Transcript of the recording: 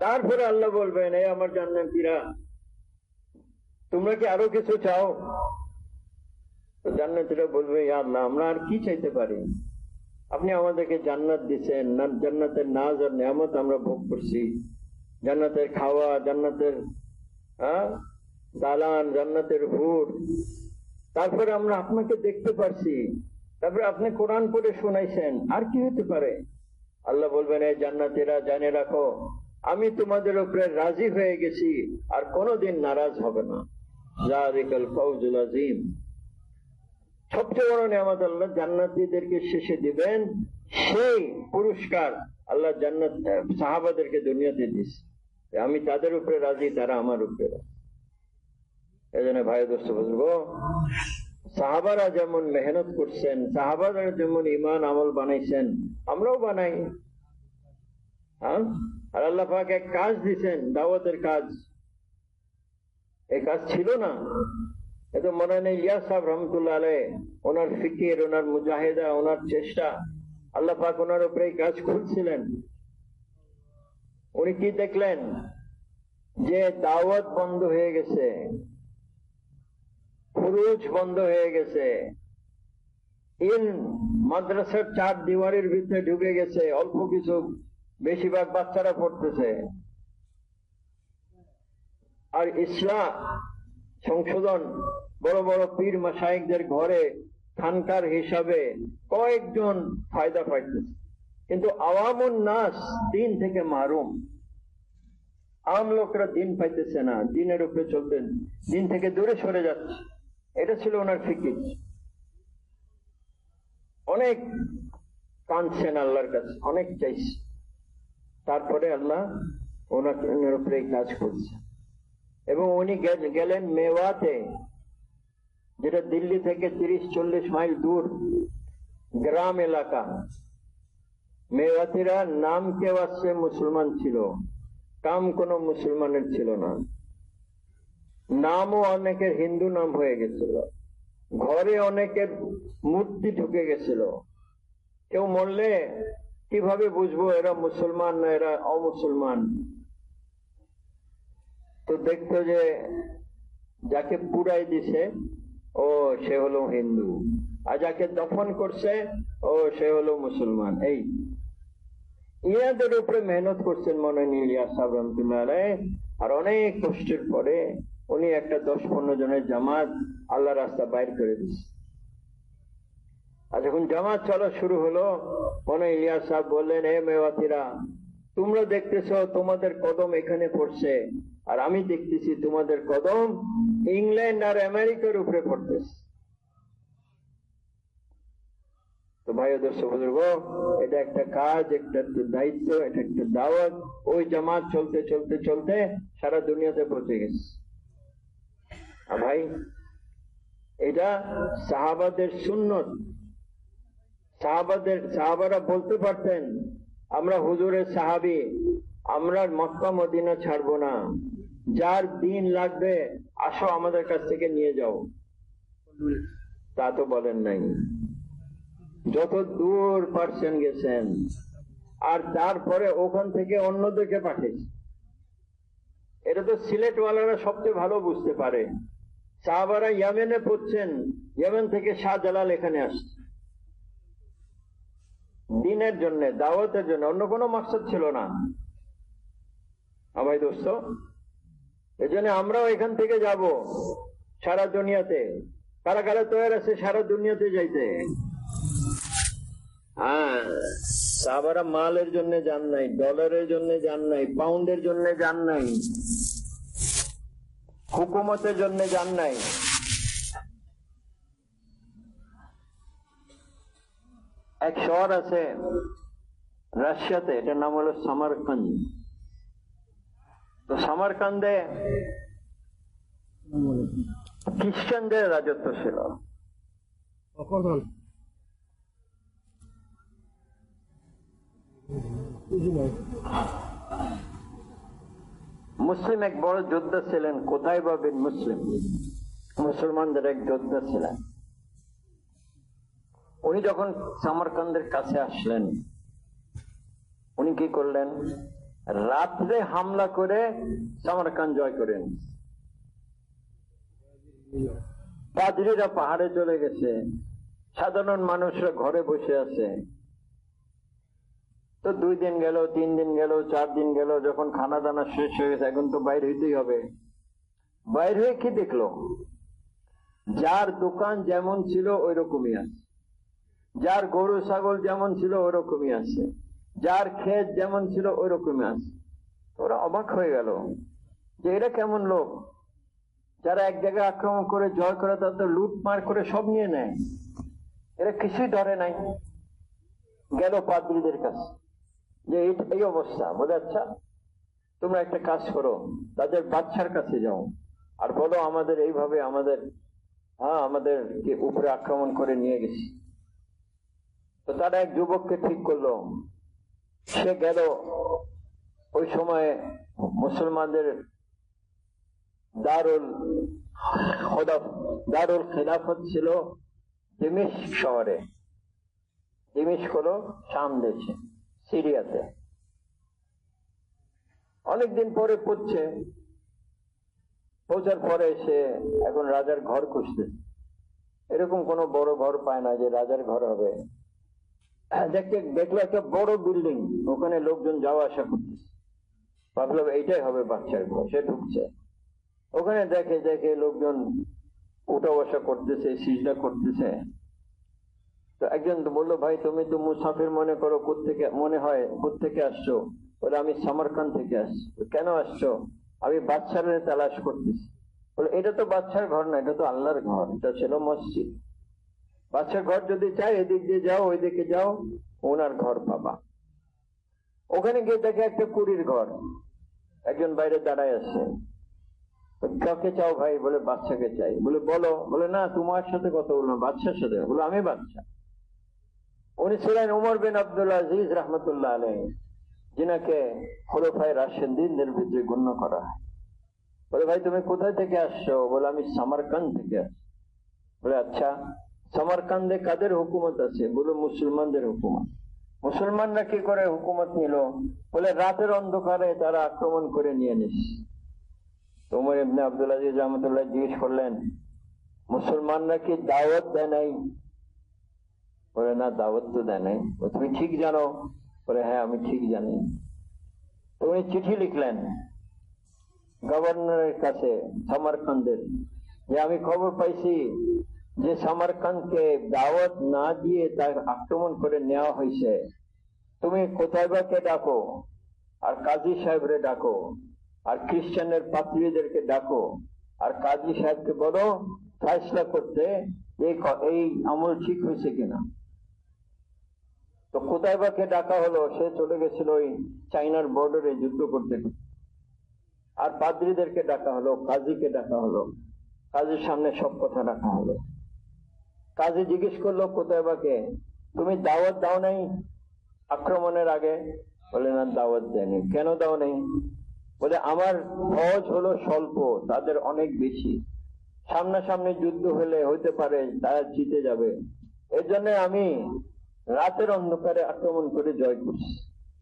তারপরে আল্লাহ বলবেন, এই আমার জান্নাতীরা তোমরা কি আরও কিছু চাও? জান্নাতীরা বলবে, "ইয়া আল্লাহ, আমরা আর কি চাইতে পারি? আপনি আমাদেরকে জান্নাত দিচ্ছেন জান্নাতের নাজ আর নিয়ামত আমরা ভোগ করছি। জান্নাতের খাওয়া, জান্নাতের হ্যাঁ দালান, জান্নাতের হুর তারপরে আমরা আপনাকে দেখতে পারছি। তারপরে আপনি কোরআন পড়ে শোনাইছেন, আর কি হতে পারে? আল্লাহ বলবেন, এই জান্নাতেরা জানে রাখো আমি তোমাদের উপরে রাজি হয়ে গেছি, আর কোনোদিন নারাজ হবে না। সবচেয়ে বড় নিয়ামত আল্লাহ জান্নাতীদেরকে শেষে দিবেন, সেই পুরস্কার আল্লাহ জান্নাত সাহাবাদেরকে দুনিয়াতে দিস আমি তাদের উপরে রাজি, তারা আমার উপরে এই ভাই দোস্ত বুঝব সাহাবারা যেমন মেহনত করছেন, সাহাবারা যেমন ইমান আমল বানাইছেন, আমরাও বানাই। আর আল্লাহ এক কাজ দিছেন দাওয়াতের কাজ। এই কাজ ছিল না। এত মনে নেই ইয়া সাহেব রহমতুল্লাহ আলাই ওনার ফিকির, ওনার মুজাহিদা, ওনার চেষ্টা, আল্লাহ পাক ওনার উপরে এই কাজ খুলছিলেন। উনি কি দেখলেন? যে দাওয়াত বন্ধ হয়ে গেছে, খুরুজ বন্ধ হয়ে গেছে ইন মাদ্রাসার চার দিওয়ারের ভিতরে ঢুকে গেছে, অল্প কিছু বেশিরভাগ বাচ্চারা পড়তেছে। আর ইসলাম, সংশোধন, বড় বড় পীর মাসাইকদের ঘরে খানকার হিসাবে কয়েকজন ফায়দা পাইতেছে। কিন্তু আওয়ামুন নাস দিন থেকে মারুম। আম লোকরা দিন পাইতেছে না, দিনের উপরে চলতেন, দিন থেকে দূরে সরে যাচ্ছে। এটা ছিল ওনার ফিকির। অনেক কাঁদছেন আল্লাহর কাছে, অনেক চাইছে। তারপরে আল্লাহ ওনার উপরে কাজ করছে। এবং উনি গেলেন মেওয়াতে, যেটা দিল্লি থেকে তিরিশ, চল্লিশ মাইল দূর, গ্রাম এলাকা। মেওয়াতিরা নাম কেউ আসছে মুসলমান ছিল, কাম কোনো মুসলমানের ছিল না। নামও অনেকের হিন্দু নাম হয়ে গেছিল। ঘরে অনেকের মূর্তি ঢুকে গেছিল। কেউ মরলে কীভাবে বুঝব এরা মুসলমান না এরা অমুসলমান? তো দেখতো যে যাকে পুরাই দিছে, ও সে হলো হিন্দু। আর যাকে দফন করছে, ও সে হলো মুসলমান। এই ইয়াদের উপরে মেহনত করছেন মনে ইলিয়াস সাহেব রহমতুল্লাহ আর অনেক কষ্টের পরে উনি একটা দশ পনেরো জনের জামাত আল্লাহ রাস্তা বাইর করে দিচ্ছে আর যখন জামাত চলা শুরু হলো মনে ইলিয়াস বললেন, হে মেওয়াতিরা, তোমরা দেখতেছো তোমাদের কদম এখানে পড়ছে, আর আমি দেখতেছি তোমাদের কদম ইংল্যান্ড আর আমেরিকার উপরে পড়তেছে। ভাই দর্শক এটা একটা কাজ একটা দায়িত্ব, এটা একটা দাওয়াত। ওই জামাত চলতে চলতে চলতে সারা দুনিয়াতে পৌঁছে গেছে। ভাই, এটা সাহাবাদের সুন্নত সাহাবাদের, সাহাবারা বলতে পারতেন, আমরা হুজুরের সাহাবি, আমরা মক্কা, মদিনা ছাড়বো না। যার দিন লাগবে, আসো আমাদের কাছ থেকে নিয়ে যাও। তা তো বলেন নাই। যত দূর পার্সেন গেছেন, আর তারপরে ওখান থেকে অন্যদেরকে পাঠিয়েছে এটা তো সিলেটওয়ালারা সবচেয়ে ভালো বুঝতে পারে। সাহাবারা ইয়ামেনে পড়ছেন, ইয়ামেন থেকে শাহজালাল এখানে আসছে। দিনের জন্য, দাওয়াতের জন্য, অন্য কোনো মাকসাদ ছিল না। আমায় দোস্ত এই জন্য আমরাও এখান থেকে যাব সারা দুনিয়াতে। কারা কারা তৈরি আছে সারা দুনিয়াতে যাইতে। হ্যাঁ মালের জন্য যান নাই, ডলারের জন্য যান নাই, পাউন্ডের জন্য যান নাই, হুকুমতের জন্য যান নাই। এক শহর আছে রাশিয়াতে এটার নাম হলো সামারকান্দ তো সামারকান্দে খ্রিস্টানদের রাজত্ব ছিল। মুসলিম এক বড় যোদ্ধা ছিলেন কোথায় পাবেন মুসলিম? মুসলমানদের এক যোদ্ধা ছিলেন। উনি যখন সামারকান্দের কাছে আসলেন, উনি কি করলেন? রাত্রে হামলা করে সামারকান জয় করেন। পাদ্রীরা পাহাড়ে চলে গেছে। সাধারণ মানুষরা ঘরে বসে আছে। তো দুই দিন গেল, তিন দিন গেল, চার দিন গেল, যখন খানা দানা শেষ হয়ে গেছে, এখন তো বাইরে হইতেই হবে। বাইরে হয়ে কি দেখল? যার দোকান যেমন ছিল ওই রকমই আছে। যার গরু, ছাগল যেমন ছিল, ওরকমই রকমই আছে। যার ক্ষেত যেমন ছিল ওই রকমই আছে। ওরা অবাক হয়ে গেল যে এরা কেমন লোক। যারা এক জায়গায় আক্রমণ করে, জয় করে তাদের লুটমার করে সব নিয়ে নেয়। এরা কিছুই ধরে নাই। গেল পাদ্রীদের কাছে। যে এই- অবস্থা। বলে আচ্ছা তোমরা একটা কাজ করো। তাদের বাচ্চার কাছে যাও। আর বলো, আমাদের এইভাবে আমাদের হ্যাঁ আমাদের উপরে আক্রমণ করে নিয়ে গেছি। তো তারা এক যুবককে ঠিক করল। সে গেল। ওই সময় মুসলমানদের দারুল দারুল খেলাফত ছিল দিমিশ শহরে। দিমিশ হলো শাম দেশে, সিরিয়াতে। অনেকদিন পরে পড়ছে পৌঁছার পরে সে এখন রাজার ঘর খুঁজতে এরকম কোনো বড় ঘর পায় না যে রাজার ঘর হবে। দেখতে, দেখল একটা বড় বিল্ডিং ওখানে লোকজন যাওয়া আসা করতেছে ভাবলো এইটাই হবে বাচ্চার সে ঢুকছে। ওখানে দেখে দেখে লোকজন উঠা বসা করতেছে, সিজদা করতেছে। তো একজন বলল, ভাই, তুমি তো মুসাফির মনে করো কোথেকে মনে হয় কোথেকে আসছো? বলে, আমি সামারকান থেকে আসছি। কেন আসছো? আমি বাচ্চার তালাশ করতেছি। বলে, এটা তো বাচ্চার ঘর না, এটা তো আল্লাহর ঘর, এটা ছিল মসজিদ। বাচ্চার ঘর যদি চাই, এদিক দিয়ে যাও ওই দিকে যাও, ওনার ঘর পাবা। ওখানে গিয়ে দেখে একটা কুড়ির ঘর। একজন বাইরে দাঁড়ায় আছে। কাউকে চাও ভাই, বলে বাচ্চাকে চাই। বলে, বলো। বলে, না তোমার সাথে কথা বলব বাচ্চার সাথে। বলে, আমি বাচ্চা। উনি ছিলেন উমর বিন আব্দুল আজিজ রহমতুল্লাহ আলহ যিনাকে খোলফায় রাশেদিনদের ভিতরে গণ্য করা হয়। বলে, ভাই, তুমি কোথায় থেকে আসছো? বলে, আমি সামারকান্দ থেকে আসছি। বলে আচ্ছা সামারকান্দে কাদের হুকুমত আছে? বলে মুসলমানদের হুকুমত। মুসলমানরা কি করে হুকুমত নিল? বলে রাতের অন্ধকারে তারা আক্রমণ করে নিয়ে নিস। তোমার এমনি আব্দুল আজিজ জিজ্ঞেস করলেন, মুসলমানরা কি দাওয়াত দেয় নাই? বলে, না, দাওয়াত তো দেয় নাই। তুমি ঠিক জানো? বলে হ্যাঁ আমি ঠিক জানি। তো উনি চিঠি লিখলেন গভর্নরের কাছে, সামারকান্দের, যে আমি খবর পাইছি যে সামারকান্দকে দাওয়াত না দিয়ে তার আক্রমণ করে নেওয়া হয়েছে। তুমি কোথায় বা কে ডাকো? আর কাজী সাহেবরে ডাকো। আর খ্রিস্টানের পাত্রীদেরকে ডাকো। আর কাজী সাহেবকে বলো, ফয়সলা করতে এই আমল ঠিক হয়েছে কিনা। তো কোথায় বা কে ডাকা হলো? সে চলে গেছিল ওই চাইনার বর্ডারে যুদ্ধ করতে। আর পাদ্রীদেরকে ডাকা হলো, কাজীকে ডাকা হলো। কাজীর সামনে সব কথা রাখা হলো। কাজী জিজ্ঞেস করল, কোথায় বা কে? তুমি দাওয়াত দাও নাই আক্রমণের আগে? বলে, না, দাওয়াত দেয়নি। কেন দাও নেই? বলে, আমার ফজ হলো স্বল্প, তাদের অনেক বেশি। সামনাসামনি যুদ্ধ হলে হইতে পারে, তারা জিতে যাবে। এর জন্য আমি রাতের অন্ধকারে আক্রমণ করে জয় করছি।